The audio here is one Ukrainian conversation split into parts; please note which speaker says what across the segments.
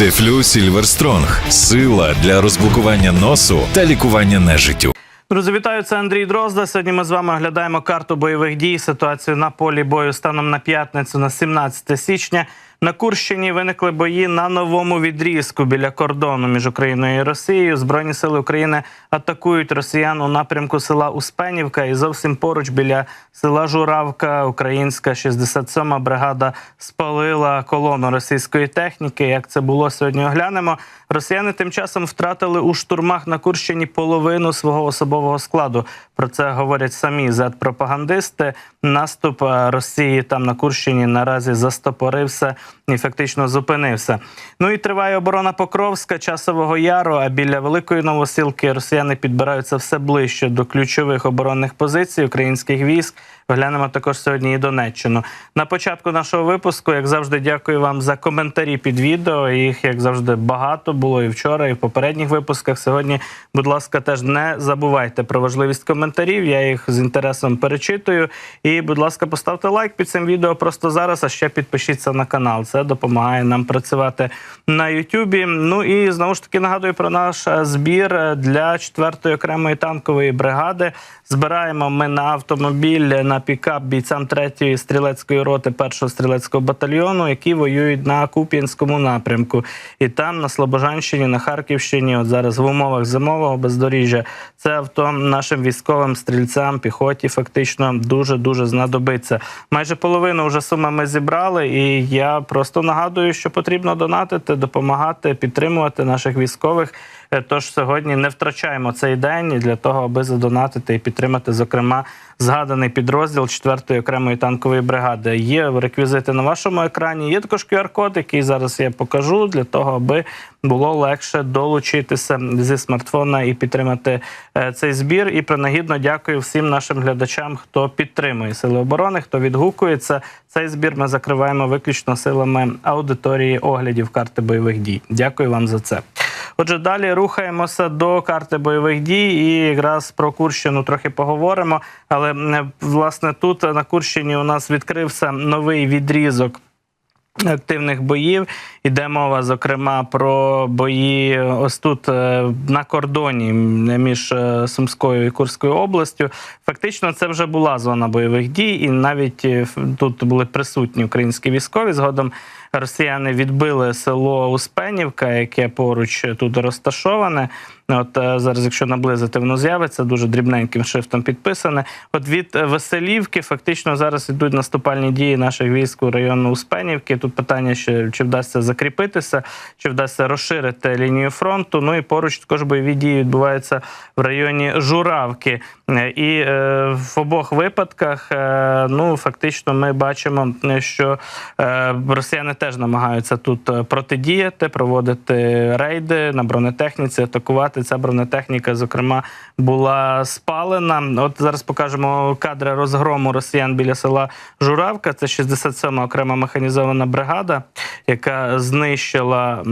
Speaker 1: Дефлю Сільверстронг сила для розблокування носу та лікування нежиттю.
Speaker 2: Друзі, вітаю, це Андрій Дрозда. Сьогодні ми з вами оглядаємо карту бойових дій. Ситуацію на полі бою станом на п'ятницю на 17 січня. На Курщині виникли бої на новому відрізку біля кордону між Україною і Росією. Збройні сили України атакують росіян у напрямку села Успенівка і зовсім поруч біля села Журавка. Українська 67-ма бригада спалила колону російської техніки. Як це було сьогодні? Оглянемо. Росіяни тим часом втратили у штурмах на Курщині половину свого особового складу. Про це говорять самі зет-пропагандисти. Наступ е, Росії там на Курщині наразі застопорився і фактично зупинився. Ну і триває оборона Покровська, часового яру. А біля великої новосілки росіяни підбираються все ближче до ключових оборонних позицій українських військ. Оглянемо також сьогодні і Донеччину. На початку нашого випуску, як завжди, дякую вам за коментарі під відео. Їх, як завжди, багато було і вчора, і в попередніх випусках. Сьогодні, будь ласка, теж не забувайте про важливість коментарів. Я їх з інтересом перечитую. І, будь ласка, поставте лайк під цим відео просто зараз. А ще підпишіться на канал. Це допомагає нам працювати на Ютубі. Ну і знову ж таки нагадую про наш е, збір для 4-ї окремої танкової бригади. Збираємо ми на автомобіль на пікап бійцям 3-ї стрілецької роти 1-го стрілецького батальйону, які воюють на Куп'янському напрямку. І там на Слобожанщині, на Харківщині, от зараз в умовах зимового бездоріжжя, це авто нашим військовим стрільцям, піхоті фактично дуже дуже знадобиться. Майже половину вже суми ми зібрали, і я просто нагадую, що потрібно донатити, допомагати, підтримувати наших військових. Е, Тож сьогодні не втрачаємо цей день для того, аби задонатити і підтримати, зокрема, згаданий підрозділ 4-ї окремої танкової бригади. Є реквізити на вашому екрані. Є також QR-код, який зараз я покажу для того, аби було легше долучитися зі смартфона і підтримати е, цей збір. І принагідно дякую всім нашим глядачам, хто підтримує сили оборони, хто відгукується. Цей збір ми закриваємо виключно силами аудиторії оглядів карти бойових дій. Дякую вам за це. Отже, далі рухаємося до карти бойових дій, і якраз про Курщину трохи поговоримо. Але власне тут на Курщині у нас відкрився новий відрізок. Активних боїв іде мова, зокрема, про бої ось тут е, на кордоні між е, Сумською і Курською областю. Фактично, це вже була зона бойових дій, і навіть е, тут були присутні українські військові. Згодом росіяни відбили село Успенівка, яке поруч тут розташоване. От е, зараз, якщо наблизити, воно з'явиться дуже дрібненьким шрифтом підписане. От від Веселівки фактично зараз йдуть наступальні дії наших військ у району Успенівки. Тут питання, ще, чи вдасться закріпитися, чи вдасться розширити лінію фронту. Ну і поруч також бойові дії відбуваються в районі Журавки. Е, І е, в обох випадках, е, ну фактично, ми бачимо, е, що е, росіяни теж намагаються тут е, протидіяти, проводити рейди на бронетехніці, атакувати. Ця бронетехніка, зокрема, була спалена. От зараз покажемо кадри розгрому росіян біля села Журавка. Це 67-ма окрема механізована бригада, яка знищила.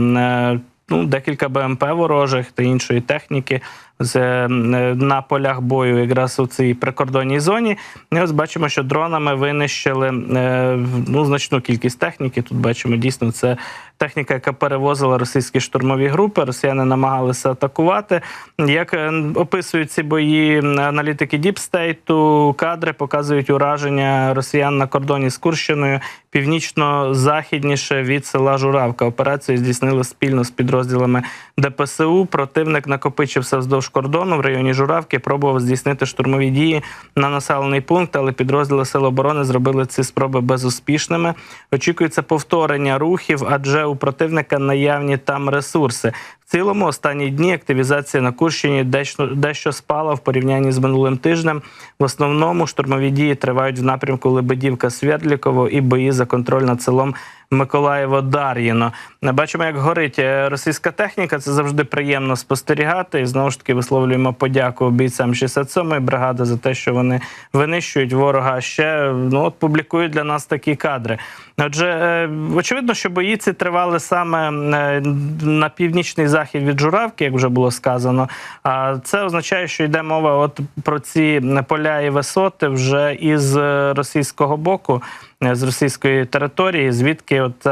Speaker 2: Ну, декілька БМП ворожих та іншої техніки з, е, на полях бою, якраз у цій прикордонній зоні. І ось бачимо, що дронами винищили е, ну, значну кількість техніки. Тут бачимо дійсно це техніка, яка перевозила російські штурмові групи. Росіяни намагалися атакувати. Як е, описують ці бої аналітики Діпстейту, кадри показують ураження росіян на кордоні з Курщиною північно-західніше від села Журавка. Операцію здійснили спільно з підрозділами ДПСУ. Противник накопичився вздовж кордону в районі Журавки. Пробував здійснити штурмові дії на населений пункт, але підрозділи Сил оборони зробили ці спроби безуспішними. Очікується повторення рухів, адже у противника наявні там ресурси. Цілому останні дні активізація на Курщині дещо, дещо спала в порівнянні з минулим тижнем. В основному штурмові дії тривають в напрямку Лебедівка Свердліково і бої за контроль над селом Миколаєво Дар'їно. Бачимо, як горить е, російська техніка. Це завжди приємно спостерігати. І знову ж таки висловлюємо подяку бійцям 67-ї бригади за те, що вони винищують ворога. Ще ну от публікують для нас такі кадри. Отже, е, очевидно, що бої ці тривали саме е, на північний захід від Журавки, як вже було сказано. А це означає, що йде мова от про ці поля і висоти вже із е, російського боку. Е, з російської території, звідки от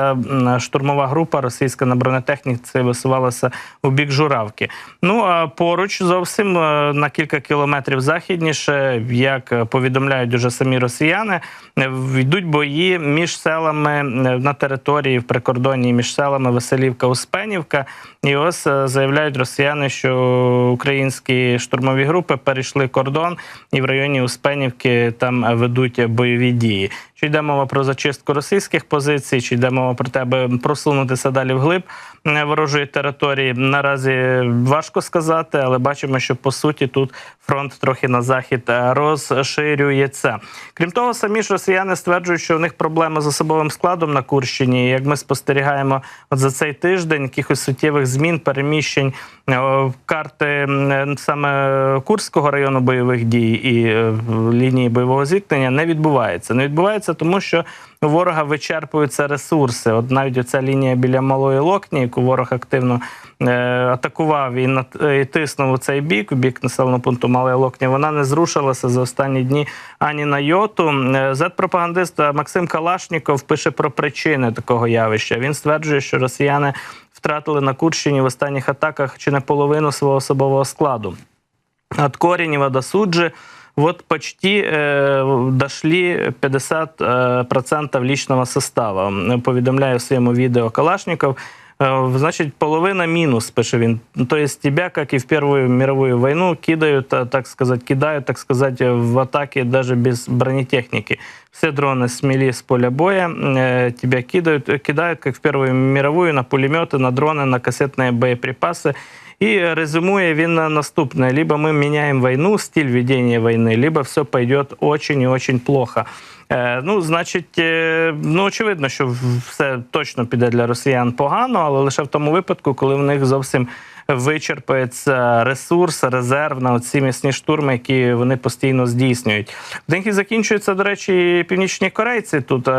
Speaker 2: штурмова група російська на бронетехніці висувалася у бік Журавки. Ну а поруч зовсім е, на кілька кілометрів західніше, як е, повідомляють уже самі росіяни, е, йдуть бої між селами е, на території в прикордонні між селами Веселівка Успенівка. І ось е, заявляють росіяни, що українські штурмові групи перейшли кордон і в районі Успенівки там е, ведуть бойові дії. Чи йде мова про зачистку російських позицій, чи йде мова про те, аби просунутися далі вглиб е, ворожої території? Наразі важко сказати, але бачимо, що по суті тут фронт трохи на захід е, розширюється. Крім того, самі ж росіяни стверджують, що у них проблеми з особовим складом на Курщині. Як ми спостерігаємо, от за цей тиждень якихось суттєвих змін, переміщень е, карти саме Курського району бойових дій і лінії бойового зіткнення не відбувається. Не відбувається, тому що у ворога вичерпуються ресурси. От навіть оця лінія біля малої локні, яку ворог активно е, атакував і, нат- е, і тиснув у цей бік, у бік населеного пункту Малої Локні, вона не зрушилася за останні дні ані на йоту. Е, Зет-пропагандист Максим Калашніков пише про причини такого явища. Він стверджує, що росіяни втратили на Курщині в останніх атаках чи не половину свого особового складу. От Коренева до Суджи вот почти э, дошли 50% процентов личного состава. Повідомляє в своєму відео Калашников. Э, Значить, половина мінус, пише він. Ну, То есть тебя, как и в Первую мировую войну, кидают, а, так сказать, кидают, так сказать, в атаке даже без бронетехники. Все дроны смели с поля боя, э, тебя кидают, э, кидают, как в Первую мировую, на пулеметы, на дроны, на кассетные боеприпасы. І резюмує він на наступне: либо ми міняємо війну, стиль ведення війни, либо все пойде очень і очень плохо. Е, ну, значить, е, ну очевидно, що все точно піде для росіян погано, але лише в тому випадку, коли в них зовсім вичерпається ресурс, резерв на ці місні штурми, які вони постійно здійснюють. В них і закінчуються, до речі, північні корейці тут е,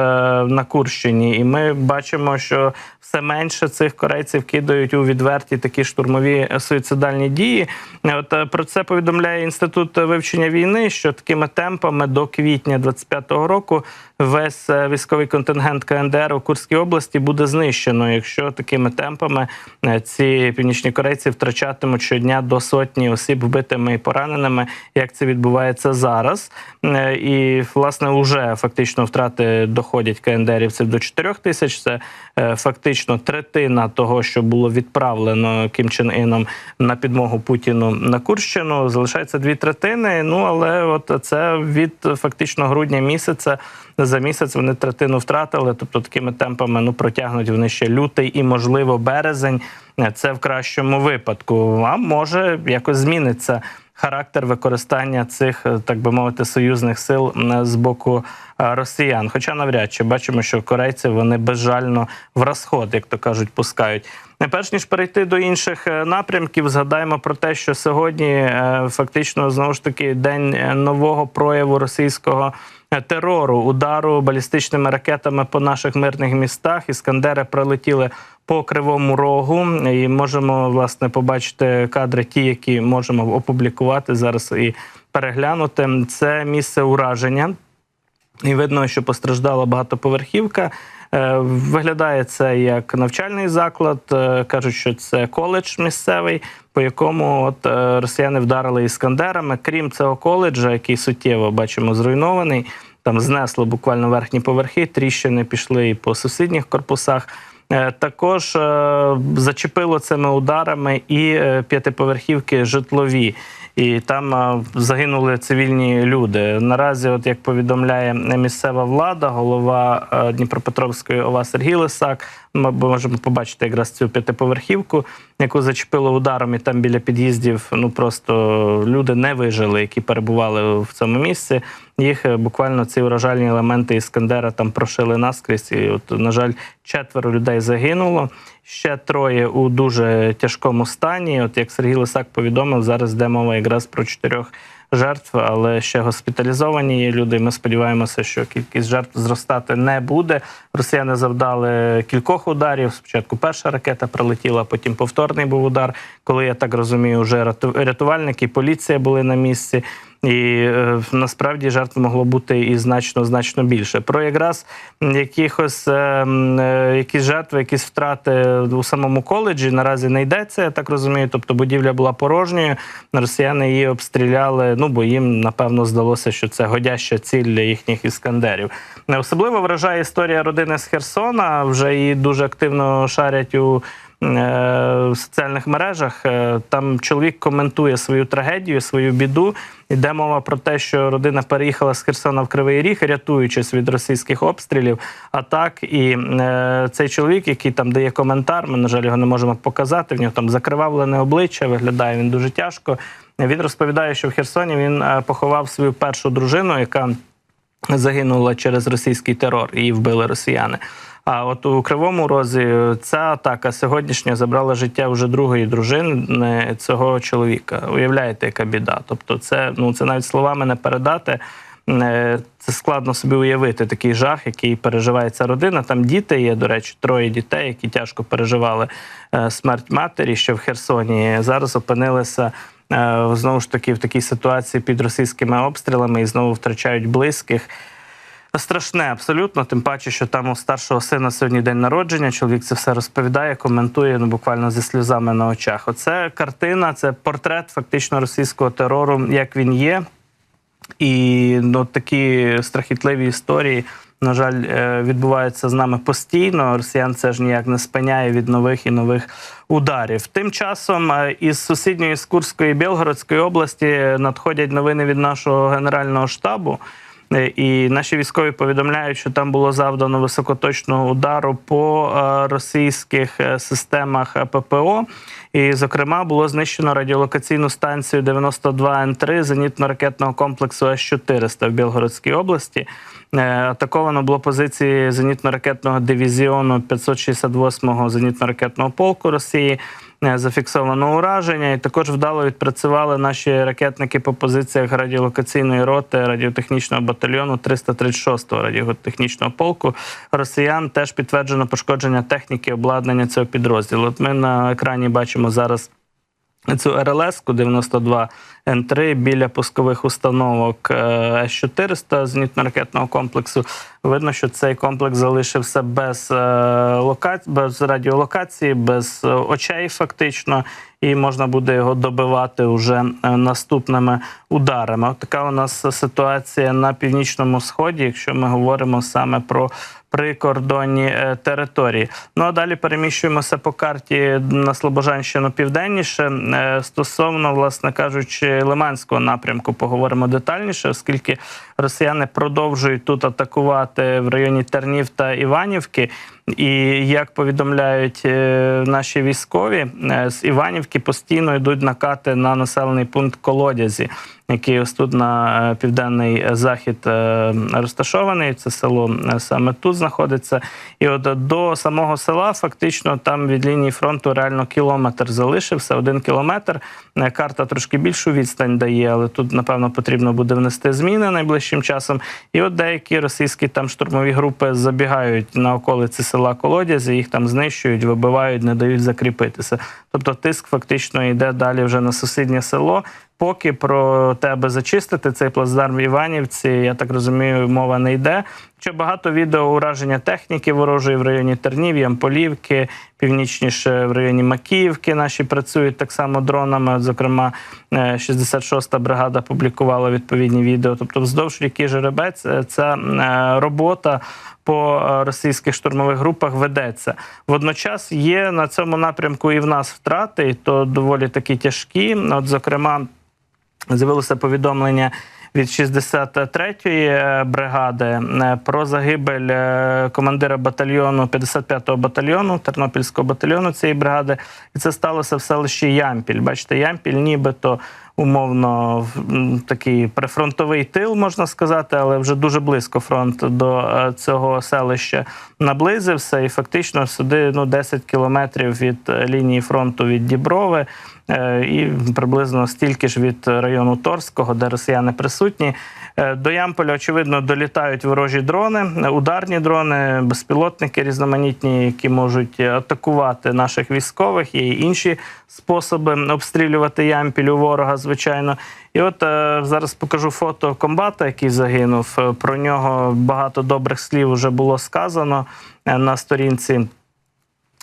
Speaker 2: на Курщині, і ми бачимо, що все менше цих корейців кидають у відверті такі штурмові суїцидальні дії. От е, про це повідомляє інститут вивчення війни, що такими темпами до квітня 25-го року весь е, військовий контингент КНДР у Курській області буде знищено, якщо такими темпами е, ці північні корейці втрачатимуть щодня до сотні осіб вбитими і пораненими, як це відбувається зараз. Е, І власне вже фактично втрати доходять КНДРівців до 4 тисяч. Це фактично третина того, що було відправлено Кім Чен Іном на підмогу Путіну на Курщину. Залишається дві третини. Ну але от це від фактично грудня місяця. За місяць вони третину втратили, тобто такими темпами ну протягнуть вони ще лютий і, можливо, березень. Це в кращому випадку. А може якось зміниться характер використання цих, так би мовити, союзних сил з боку е, росіян. Хоча навряд чи бачимо, що корейці вони безжально в розход, як то кажуть, пускають. Не перш ніж перейти до інших е, напрямків, згадаємо про те, що сьогодні е, фактично знову ж таки день нового прояву російського терору, удару балістичними ракетами по наших мирних містах. Іскандери прилетіли по кривому рогу, і можемо власне побачити кадри, ті, які можемо опублікувати зараз і переглянути. Це місце ураження. І видно, що постраждала багатоповерхівка. Е, Виглядає це як навчальний заклад. Е, Кажуть, що це коледж місцевий, по якому от е, росіяни вдарили іскандерами. Крім цього коледжа, який суттєво бачимо зруйнований. Там знесло буквально верхні поверхи, тріщини пішли і по сусідніх корпусах. Також зачепило цими ударами і п'ятиповерхівки житлові. І там загинули цивільні люди. Наразі, от як повідомляє місцева влада, голова е, Дніпропетровської ОВА Сергій Лисак, ми можемо побачити якраз цю п'ятиповерхівку, яку зачепило ударом, і там біля під'їздів ну просто люди не вижили, які перебували в цьому місці. Їх е, буквально ці уражальні елементи іскандера там прошили наскрізь. І от, на жаль, четверо людей загинуло. Ще троє у дуже тяжкому стані. От як Сергій Лисак повідомив, зараз йде мова якраз про чотирьох жертв, але ще госпіталізовані є люди. Ми сподіваємося, що кількість жертв зростати не буде. Росіяни завдали кількох ударів. Спочатку перша ракета прилетіла, потім повторний був удар. Коли я так розумію, вже рятувальники, поліція були на місці. І е, насправді жертв могло бути і значно значно більше. Про якраз якихось е, е, якісь жертви, якісь втрати у самому коледжі наразі не йдеться. Я так розумію. Тобто будівля була порожньою. Росіяни її обстріляли. Ну бо їм напевно здалося, що це годяща ціль для їхніх іскандерів. Особливо вражає історія родини з Херсона. Вже її дуже активно шарять у. Е, В соціальних мережах Е, там чоловік коментує свою трагедію, свою біду. Іде мова про те, що родина переїхала з Херсона в Кривий Ріг, рятуючись від російських обстрілів. А так і е, цей чоловік, який там дає коментар, ми на жаль його не можемо показати. В нього там закривавлене обличчя, виглядає він дуже тяжко. Він розповідає, що в Херсоні він поховав свою першу дружину, яка загинула через російський терор, її вбили росіяни. А от у Кривому Розі ця атака сьогоднішня забрала життя вже другої дружини цього чоловіка. Уявляєте, яка біда? Тобто, це ну це навіть словами не передати. Е, Це складно собі уявити такий жах, який переживає ця родина. Там діти є, до речі, троє дітей, які тяжко переживали е, смерть матері, що в Херсоні зараз опинилися е, знову ж таки в такій ситуації під російськими обстрілами і знову втрачають близьких. Страшне, абсолютно. Тим паче, що там у старшого сина сьогодні день народження. Чоловік це все розповідає, коментує ну буквально зі сльозами на очах. Оце картина, це портрет фактично російського терору, як він є. І ну, такі страхітливі історії, на жаль, е, відбуваються з нами постійно. Росіян це ж ніяк не спиняє від нових і нових ударів. Тим часом е, із сусідньої з Курської Білгородської області надходять новини від нашого генерального штабу. Е, І наші військові повідомляють, що там було завдано високоточного удару по е, російських е, системах ППО. І, зокрема, було знищено радіолокаційну станцію 92 Н3 зенітно-ракетного комплексу С-400 в Білгородській області. Е, Атаковано було позиції зенітно-ракетного дивізіону 568-го зенітно-ракетного полку Росії. Е, Зафіксовано ураження, і також вдало відпрацювали наші ракетники по позиціях радіолокаційної роти радіотехнічного батальйону 336-го радіотехнічного полку. Росіян теж підтверджено пошкодження техніки обладнання цього підрозділу. От ми на екрані бачимо зараз цю РЛС-ку 92 Н3 біля пускових установок е, С-400 зенітно-ракетного комплексу. Видно, що цей комплекс залишився без, е, лока... без радіолокації, без е, очей, фактично, і можна буде його добивати вже наступними ударами. От така у нас ситуація на північному сході, якщо ми говоримо саме про прикордонні е, території. Ну а далі переміщуємося по карті на Слобожанщину південніше. Е, Стосовно, власне кажучи, Лиманського напрямку поговоримо детальніше, оскільки росіяни продовжують тут атакувати в районі Тернів та Іванівки. І як повідомляють е, наші військові, е, з Іванівки постійно йдуть накати на населений пункт Колодязі, який ось тут на е, південний захід розташований. Це село саме тут знаходиться. І от до самого села, фактично, там від лінії фронту реально кілометр залишився, один кілометр. Карта трошки більшу відстань дає, але тут, напевно, потрібно буде внести зміни найближчим часом. І от деякі російські там штурмові групи забігають на околиці села Колодязі, їх там знищують, вибивають, не дають закріпитися. Тобто тиск фактично йде далі вже на сусіднє село. Поки про тебе зачистити цей плацдарм в Іванівці, я так розумію, мова не йде. Ще багато відео ураження техніки ворожої в районі Тернів, Ямполівки, північніше в районі Макіївки. Наші працюють так само дронами. Зокрема, е, 66-та бригада публікувала відповідні відео. Тобто, вздовж ріки Жеребець е, ця е, робота по е, російських штурмових групах ведеться. Водночас є на цьому напрямку і в нас втрати, і то доволі такі тяжкі. От, зокрема, з'явилося повідомлення від 63-ї е, бригади е, про загибель е, командира батальйону 55-го батальйону Тернопільського батальйону цієї бригади. І це сталося в селищі Ямпіль. Бачите, Ямпіль нібито умовно такий прифронтовий тил, можна сказати, але вже дуже близько фронт до е, цього селища наблизився. І фактично сюди ну, 10 кілометрів від е, лінії фронту від Діброви. е, І приблизно стільки ж від району Торського, де росіяни присутні. Е, До Ямполя, очевидно, долітають ворожі дрони, е, ударні дрони, безпілотники різноманітні, які можуть атакувати наших військових. Є і інші способи обстрілювати Ямпіль у ворога, звичайно. І от е, зараз покажу фото комбата, який загинув. Е, Про нього багато добрих слів вже було сказано е, на сторінці.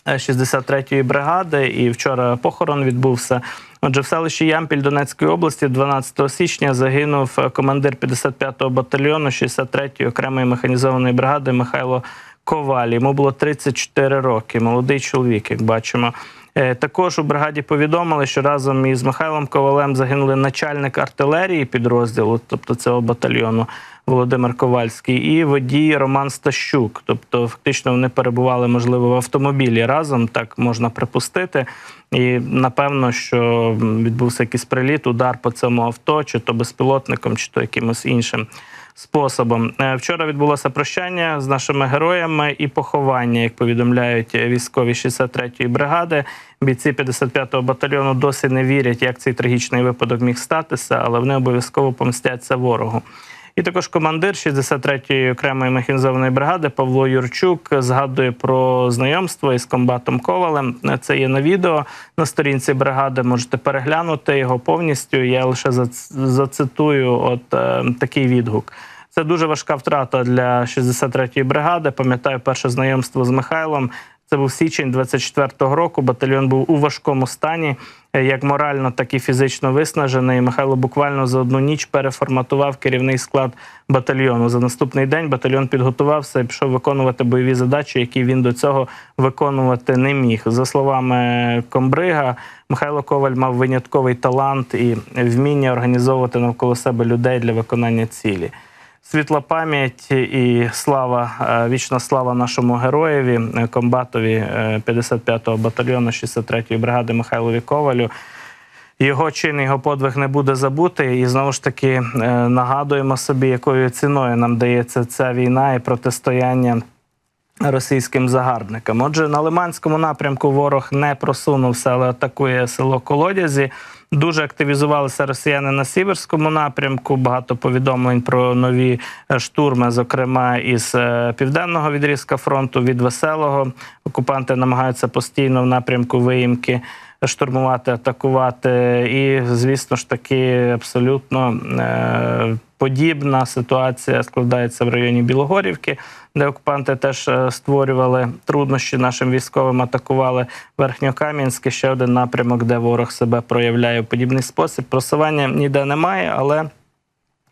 Speaker 2: 63-ї бригади, і вчора похорон відбувся. Отже, в селищі Ямпіль Донецької області 12 січня загинув е, командир 55-го батальйону 63-ї окремої механізованої бригади Михайло Коваль. Йому було 34 роки. Молодий чоловік, як бачимо. Е, Також у бригаді повідомили, що разом із Михайлом Ковалем загинули начальник артилерії підрозділу, тобто цього батальйону Володимир Ковальський, і водій Роман Стащук. Тобто, фактично, вони перебували, можливо, в автомобілі разом, так можна припустити. І напевно, що відбувся якийсь приліт, удар по цьому авто, чи то безпілотником, чи то якимось іншим способом. Е, Вчора відбулося прощання з нашими героями і поховання, як повідомляють військові 63-ї бригади. Бійці 55-го батальйону досі не вірять, як цей трагічний випадок міг статися, але вони обов'язково помстяться ворогу. І також командир 63-ї окремої механізованої бригади Павло Юрчук згадує про знайомство із комбатом Ковалем. Це є на відео на сторінці бригади. Можете переглянути його повністю. Я лише зац- зацитую от е, такий відгук. Це дуже важка втрата для 63-ї бригади. Пам'ятаю перше знайомство з Михайлом. Це був січень 24-го року. Батальйон був у важкому стані, е, як морально, так і фізично виснажений. Михайло буквально за одну ніч переформатував керівний склад батальйону. За наступний день батальйон підготувався і пішов виконувати бойові задачі, які він до цього виконувати не міг. За словами комбрига, Михайло Коваль мав винятковий талант і вміння організовувати навколо себе людей для виконання цілі. Світла пам'ять і слава, е, вічна слава нашому героєві, е, комбатові е, 55-го батальйону 63-ї бригади Михайлові Ковалю. Його чин, його подвиг не буде забути. І знову ж таки е, нагадуємо собі, якою ціною нам дається ця війна і протистояння російським загарбникам. Отже, на Лиманському напрямку ворог не просунувся, але атакує село Колодязі. Дуже активізувалися росіяни на Сіверському напрямку. Багато повідомлень про нові е, штурми, зокрема із е, південного відрізка фронту від веселого. Окупанти намагаються постійно в напрямку виїмки штурмувати, атакувати. І, звісно ж таки, абсолютно е, подібна ситуація складається в районі Білогорівки, де окупанти теж е, створювали труднощі нашим військовим, атакували Верхньокам'янське, ще один напрямок, де ворог себе проявляє в подібний спосіб. Просування ніде немає, але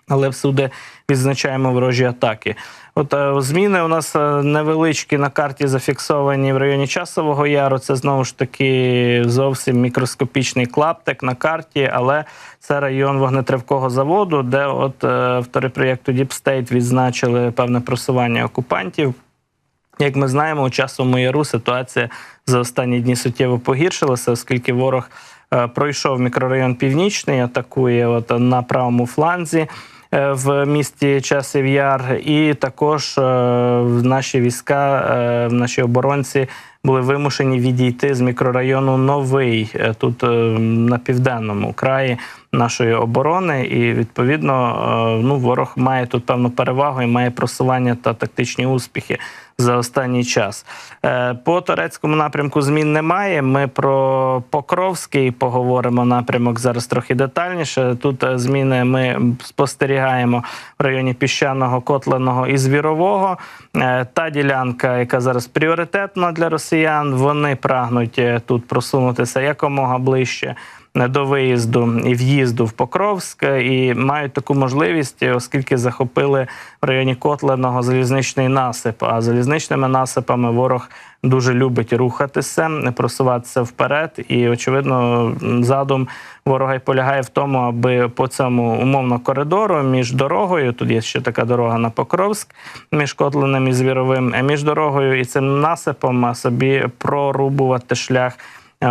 Speaker 2: але всюди відзначаємо ворожі атаки. От е, зміни у нас е, невеличкі на карті зафіксовані в районі часового яру. Це знову ж таки зовсім мікроскопічний клаптик на карті, але це район вогнетривкого заводу, де от е, автори проєкту Deep State відзначили певне просування окупантів. Як ми знаємо, у часовому яру ситуація за останні дні суттєво погіршилася, оскільки ворог пройшов мікрорайон Північний, атакує от на правому фланзі в місті Часів Яр, і також е, наші війська, е, наші оборонці були вимушені відійти з мікрорайону Новий е, тут е, на південному краї нашої оборони, і відповідно е, ну ворог має тут певну перевагу і має просування та тактичні успіхи за останній час. Е, По турецькому напрямку змін немає. Ми про Покровський поговоримо напрямок зараз трохи детальніше. Тут е, зміни ми спостерігаємо в районі піщаного, котленого і звірового. Е, Та ділянка, яка зараз пріоритетна для росіян, вони прагнуть тут просунутися якомога ближче до виїзду і в'їзду в Покровськ і мають таку можливість, оскільки захопили в районі Котленого залізничний насип. А залізничними насипами ворог дуже любить рухатися, просуватися вперед. І очевидно, задум ворога й полягає в тому, аби по цьому умовно коридору між дорогою, тут є ще така дорога на Покровськ, між Котленим і Звіровим, між дорогою і цим насипом собі прорубувати шлях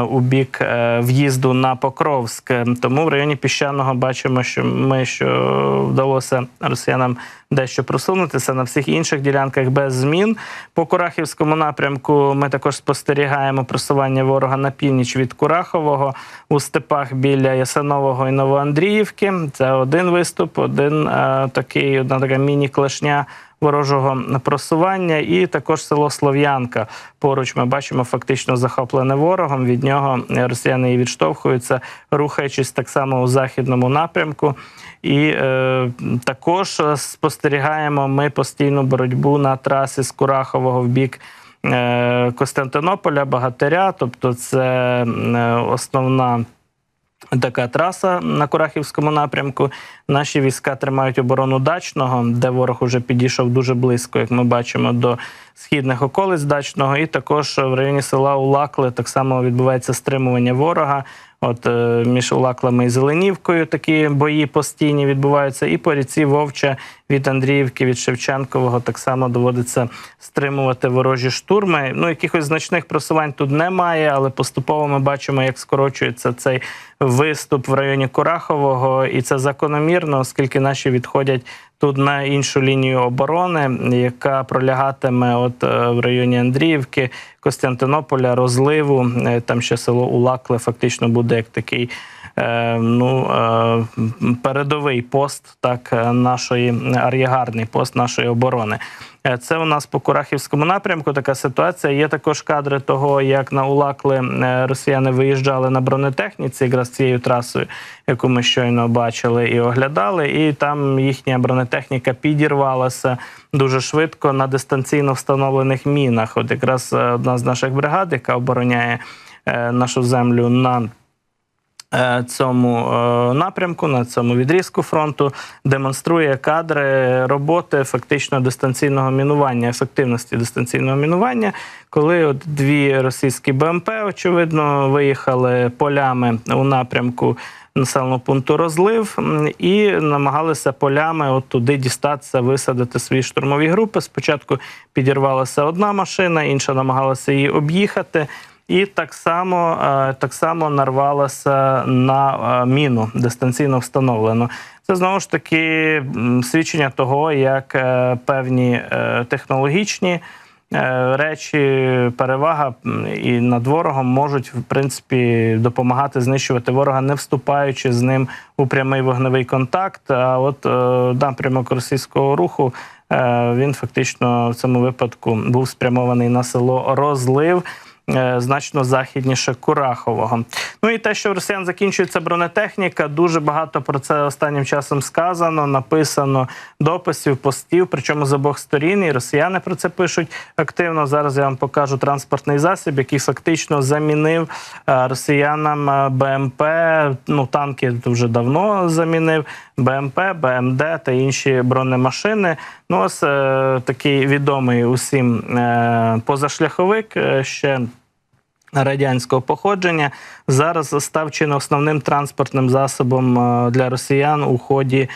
Speaker 2: у бік е, в'їзду на Покровськ. Е, Тому в районі піщаного бачимо, що ми що вдалося росіянам дещо просунутися на всіх інших ділянках без змін. По Курахівському напрямку ми також спостерігаємо просування ворога на північ від Курахового у степах біля Ясанового і Новоандріївки. Це один виступ, один е, такий, одна така міні-клешня ворожого просування, і також село Слов'янка. Поруч ми бачимо фактично захоплене ворогом. Від нього росіяни і відштовхуються, рухаючись так само у західному напрямку. І е, також спостерігаємо ми постійну боротьбу на трасі з Курахового в бік. е, Костянтинополя, Багатиря, тобто це е, основна така траса на Курахівському напрямку. Наші війська тримають оборону дачного, де ворог уже підійшов дуже близько, як ми бачимо, до східних околиць дачного. І також в районі села Улакли так само відбувається стримування ворога. От е, між Улаклами і Зеленівкою такі бої постійні відбуваються. І по ріці Вовча від Андріївки, від Шевченкового так само доводиться стримувати ворожі штурми. Ну, якихось значних просувань тут немає, але поступово ми бачимо, як скорочується цей виступ в районі Курахового, і це закономірно, оскільки наші відходять тут на іншу лінію оборони, яка пролягатиме от е, в районі Андріївки, Костянтинополя, розливу. Е, Там ще село Улакле фактично буде як такий. Е, Ну, е, передовий пост так е, нашої ар'єгарний пост нашої оборони. Це у нас по Курахівському напрямку така ситуація. Є також кадри того, як на Улакли росіяни виїжджали на бронетехніці, якраз цією трасою, яку ми щойно бачили і оглядали. І там їхня бронетехніка підірвалася дуже швидко на дистанційно встановлених мінах. От якраз одна з наших бригад, яка обороняє нашу землю на цьому е, напрямку, на цьому відрізку фронту, демонструє кадри роботи фактично дистанційного мінування, ефективності дистанційного мінування, коли от дві російські БМП, очевидно, виїхали полями у напрямку. Населеного пункту розлив і намагалися полями от туди дістатися, висадити свої штурмові групи. Спочатку підірвалася одна машина, інша намагалася її об'їхати. І так само, е, так само нарвалася на е, міну дистанційно встановлену. Це знову ж таки свідчення того, як е, певні технологічні речі, перевага і над ворогом можуть в принципі допомагати знищувати ворога, не вступаючи з ним у прямий вогневий контакт. А от напрямок російського руху він фактично в цьому випадку був спрямований на село Розлив. Е, Значно західніше Курахового. Ну і те, що в росіян закінчується бронетехніка, дуже багато про це останнім часом сказано, написано дописів, постів, причому з обох сторін. І росіяни про це пишуть активно. Зараз я вам покажу транспортний засіб, який фактично замінив е, росіянам е, БМП. Ну, танки вже давно замінив БМП, БМД та інші бронемашини. Ну, ось е, такий відомий усім е, позашляховик е, ще радянського походження зараз став чином основним транспортним засобом для росіян у ході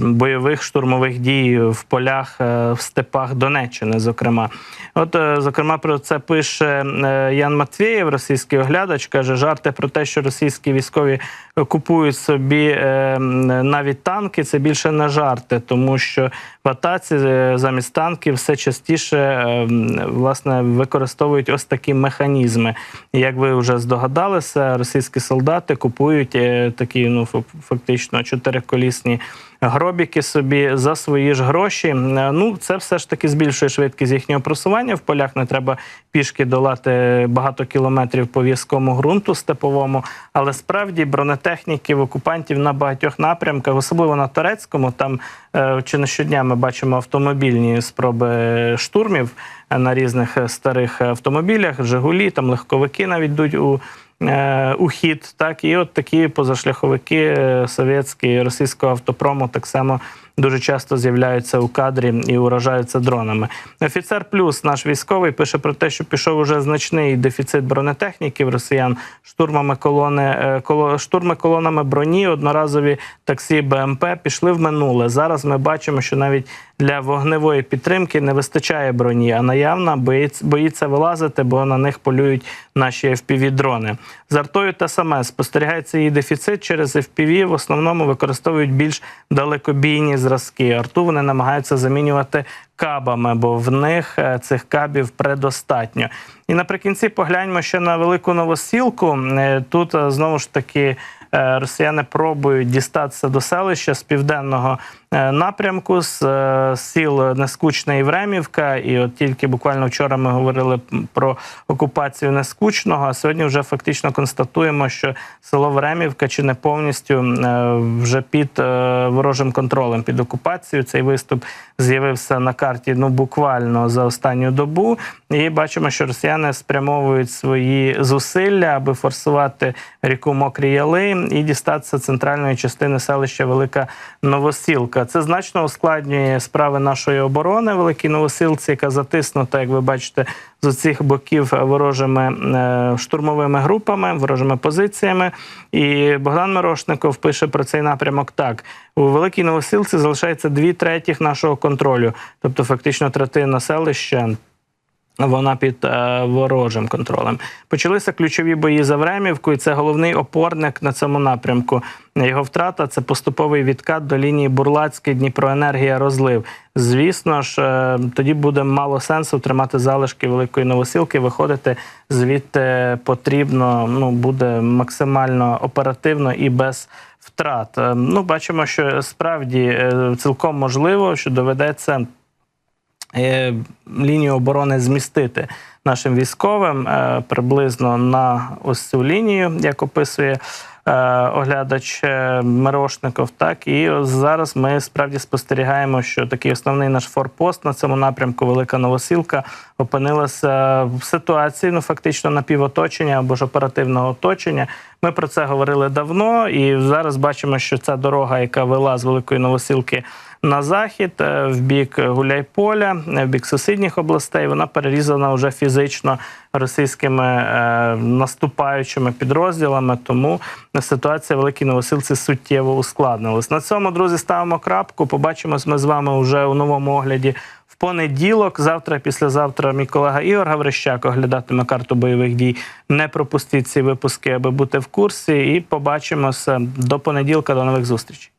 Speaker 2: бойових штурмових дій в полях е, в степах Донеччини. Зокрема, от е, зокрема про це пише е, Ян Матвєєв, російський оглядач, каже жарти про те, що російські військові купують собі е, навіть танки. Це більше не жарти, тому що в атаці е, замість танків все частіше е, власне використовують ось такі механізми. Як ви вже здогадалися, російські солдати купують е, такі ну фа- фактично чотириколісні гробіки собі за свої ж гроші. Е, Ну це все ж таки збільшує швидкість їхнього просування. В полях не треба пішки долати багато кілометрів по в'язкому ґрунту степовому. Але справді бронетехніки в окупантів на багатьох напрямках, особливо на турецькому, там е, чи не щодня ми бачимо автомобільні спроби штурмів е, на різних старих автомобілях, Жигулі, там легковики навіть йдуть у. Е, У хід, так? І от такі позашляховики е, совєтські російського автопрому так само дуже часто з'являються у кадрі і уражаються дронами. Офіцер плюс наш військовий пише про те, що пішов уже значний дефіцит бронетехніки в росіян, штурмами колони е, коло штурми колонами броні, одноразові таксі БМП пішли в минуле. Зараз ми бачимо, що навіть для вогневої підтримки не вистачає броні, а наявна боїться, боїться вилазити, бо на них полюють наші fpv дрони З артою те саме спостерігається її дефіцит через FPV, В основному використовують більш далекобійні зразки. Арту вони намагаються замінювати кабами, бо в них е, цих кабів предостатньо. І наприкінці погляньмо ще на велику новосілку. Е, Тут е, знову ж таки росіяни пробують дістатися до селища з південного напрямку з е, сіл Нескучна і Времівка. І от тільки буквально вчора ми говорили про окупацію Нескучного. А сьогодні вже фактично констатуємо, що село Времівка чи не повністю е, вже під е, ворожим контролем, під окупацією. Цей виступ з'явився на карті ну буквально за останню добу. І бачимо, що росіяни спрямовують свої зусилля, аби форсувати ріку Мокрі Яли і дістатися центральної частини селища Велика Новосілка. Це значно ускладнює справи нашої оборони Великій новосилці, яка затиснута, як ви бачите, з усіх боків ворожими е, штурмовими групами, ворожими позиціями. І Богдан Мирошников пише про цей напрямок так: у Великій новосилці залишається дві третіх нашого контролю, тобто фактично третина селища. Вона під е, ворожим контролем. Почалися ключові бої за Времівку, і це головний опорник на цьому напрямку. Його втрата це поступовий відкат до лінії Бурлацький Дніпроенергія розлив. Звісно ж, е, тоді буде мало сенсу тримати залишки великої новосілки. Виходити звідти потрібно ну буде максимально оперативно і без втрат. Е, Ну, бачимо, що справді е, цілком можливо, що доведеться лінію оборони змістити нашим військовим е, приблизно на ось цю лінію, як описує е, оглядач е, Мирошников. Так і зараз ми справді спостерігаємо, що такий основний наш форпост на цьому напрямку Велика Новосілка опинилася в ситуації, ну фактично напівоточення або ж оперативного оточення. Ми про це говорили давно, і зараз бачимо, що ця дорога, яка вела з Великої Новосілки на захід, е, в бік Гуляйполя, е, в бік сусідніх областей, вона перерізана вже фізично російськими е, наступаючими підрозділами. Тому ситуація в Великій Новосілці суттєво ускладнилась. На цьому, друзі, ставимо крапку. Побачимось ми з вами вже у новому огляді. В понеділок, завтра, післязавтра, мій колега Ігор Гаврищак оглядатиме карту бойових дій. Не пропустіть ці випуски, аби бути в курсі. І побачимося до понеділка. До нових зустрічей.